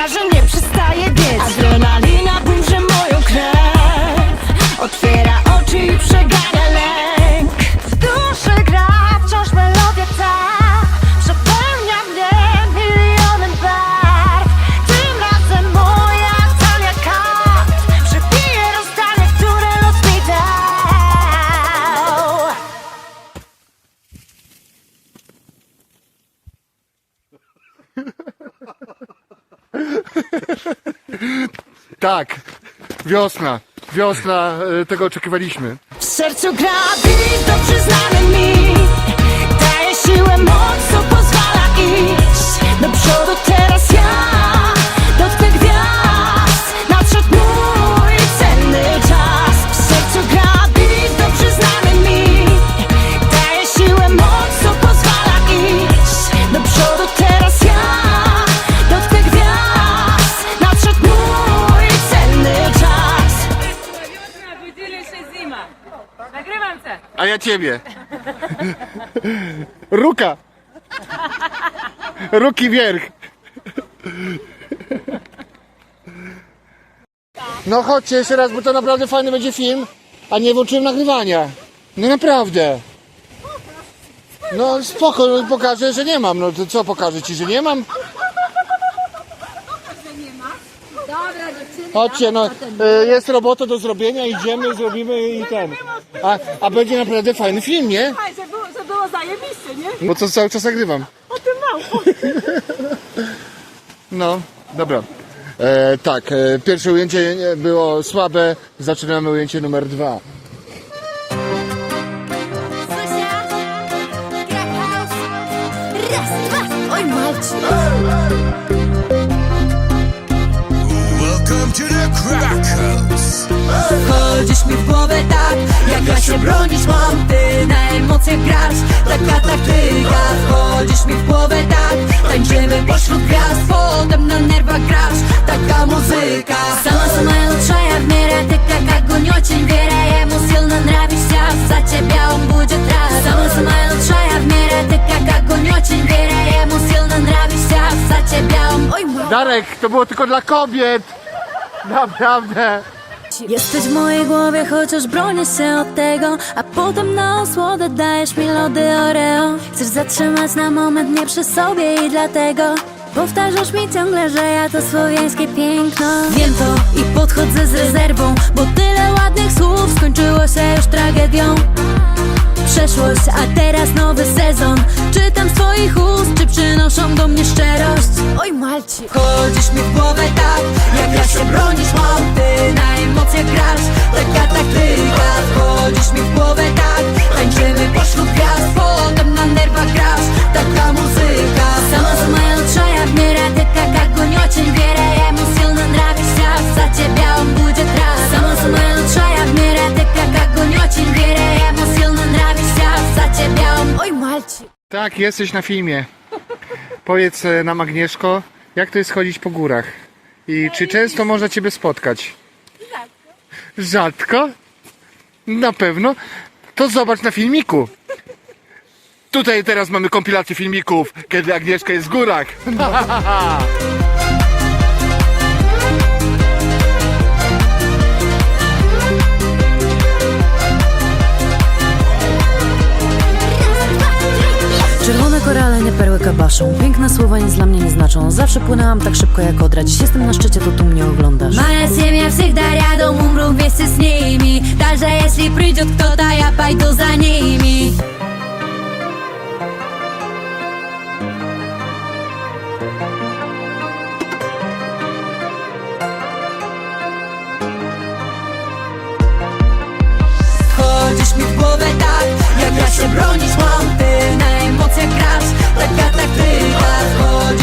скажем Tak, wiosna. Wiosna, e, tego oczekiwaliśmy. W sercu gra beat dobrze znany mi Daje siłę, moc, A ja ciebie. Ruka. Ruki wierch. No chodźcie jeszcze raz, bo to naprawdę fajny będzie film, a nie włączyłem nagrywania. No naprawdę. No spoko, no pokażę, że nie mam. No to co pokażę ci, że nie mam? Chodźcie, no y, jest robota do zrobienia, idziemy, zrobimy i ten. A, a będzie naprawdę fajny film, nie? Słuchaj, że było, że było zajebiście, nie? Bo co cały czas nagrywam. O tym mało. No, dobra. E, tak, e, pierwsze ujęcie nie- było słabe, zaczynamy ujęcie numer dwa. Zosia, Crack House. Raz, dwa, oj malci. Welcome to the crack house. Chodzisz mi w głowę tak, jak ja się bronić mam Ty na emocjach grasz, taka taktyka Chodzisz mi w głowę tak, tańczymy pośród gwiazd Potem na nerwach grasz, taka muzyka Сама самая лучшая в мире, ты как огонь очень веря Ему сильно нравишься, за тебя он будет рад Сама самая лучшая в мире, ты как огонь очень веря Ему сильно нравишься, за тебя он... Ой, мой Darek, to było tylko dla kobiet! Naprawdę! Jesteś w mojej głowie, chociaż bronię się od tego A potem na osłodę dajesz mi lody Oreo. Chcesz zatrzymać na moment mnie przy sobie i dlatego Powtarzasz mi ciągle, że ja to słowiańskie piękno. Wiem to i podchodzę z rezerwą Bo tyle ładnych słów skończyło się już tragedią. Przeszłość, a teraz nowy sezon. Czytam z twoich ust, czy przynoszą do mnie szczerość Oj malci Chodzisz mi w głowę tak, jak ja się bronić mam Ty na emocjach grasz, taka taktyka Chodzisz mi w głowę tak, tańczymy pośród gwiazd Potem na nerwach grasz, taka muzyka Sama самая лучшая в мире, ты как огонь очень веря Ему сильно нравишься, за тебя он будет рад Сама самая лучшая в мире, ты как огонь очень веря Ему сильно нравишься, за тебя он... Ой, мальчик Tak, jesteś na filmie. Powiedz e, nam Agnieszko, jak to jest chodzić po górach? I czy często można Ciebie spotkać? Rzadko. Rzadko? Na pewno. To zobacz na filmiku. Tutaj teraz mamy kompilację filmików, kiedy Agnieszka jest w górach. perły kabaszą Piękne słowa nic dla mnie nie znaczą Zawsze płynęłam tak szybko jak odra Dziś jestem na szczycie, to tu mnie oglądasz Моя семья всегда рядом, умру вместе с ними Даже если придет кто-то, я пойду за ними Chodzisz mi w głowę tak, jak ja się bronić mam Ty na emocjach grasz, taka